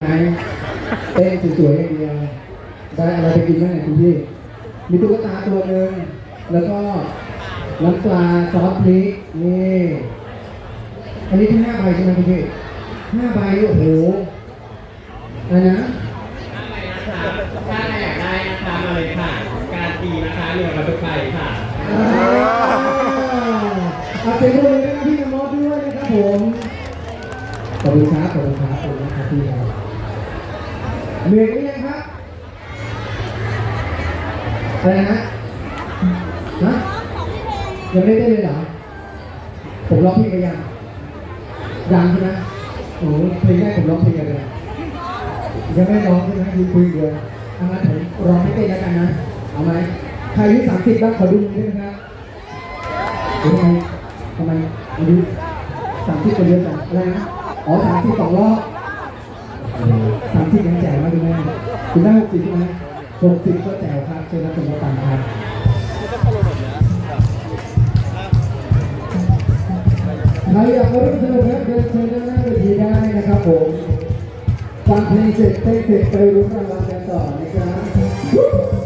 ไหนเต้นสวยๆอย่างเดียวได้อะไรไปกินบ้างเนี่ยคุณพี่ มีตุ๊กตาตัวหนึ่งแล้วก็น้ำปลาซอสพริกนี่อันนี้ที่ห้าใบใช่ไหมคุณพี่ห้าใบโอ้โหอะไรนะถ้าอะไรนะคะถ้าอะไรอยากได้นะคะมาเลยค่ะ การตีนะคะเรือมาทุกใบค่ะอ่าเอาเสียงปรบมือให้พี่นมอสด้วยนะครับผมขอบคุณครับขอบคุณครับขอบคุณครับพี่ครับ เหนื่อยหรือยังครับอะไรนะฮะยังไม่ได้เต้นเลยเหรอ ผมร้องเพลงไปยังยังใช่ไหมโอ้เพลงแรกผมร้องเพลงอะไรนะยังไม่ร้องใช่ไหมคุยคุยเดียวเอางั้นผมร้องไม่เต้นแล้วกันนะ เอาไหมใครอายุสามสิบบ้างขอดูมือด้วยนะครับทำไมทำไมอายุสามสิบคนเยอะจังอะไรนะ อ๋อสามสิบสองรอบสามสิบยังแจ คุณแม่คุณแม่หกสิบใช่ไหมหกสิบก็แจ๋วครับเชิญรับชมรับฟังครับใครอยากมาร่วมสนุกนะเดินเชิญด้านหน้าเวทีได้นะครับผมฟังเพลงเสร็จเต้นเสร็จไปรู้รางวัลกันต่อนะครับ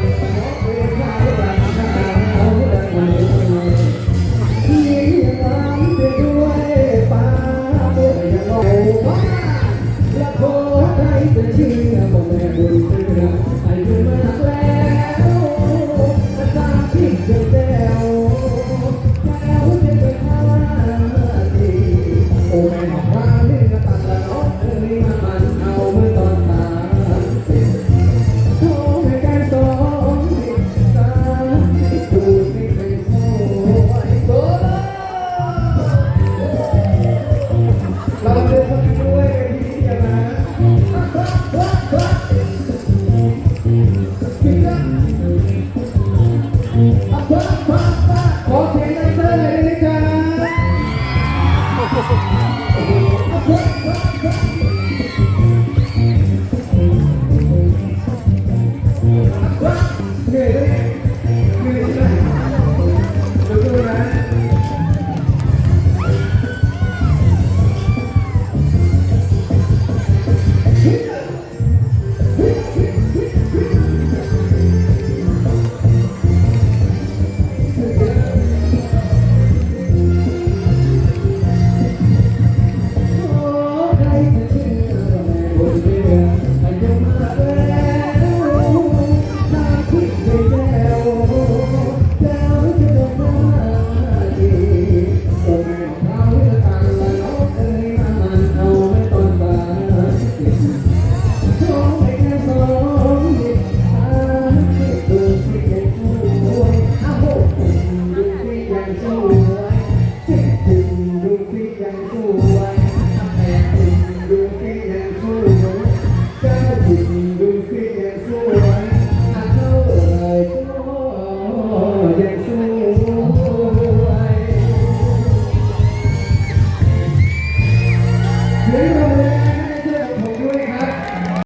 Bye.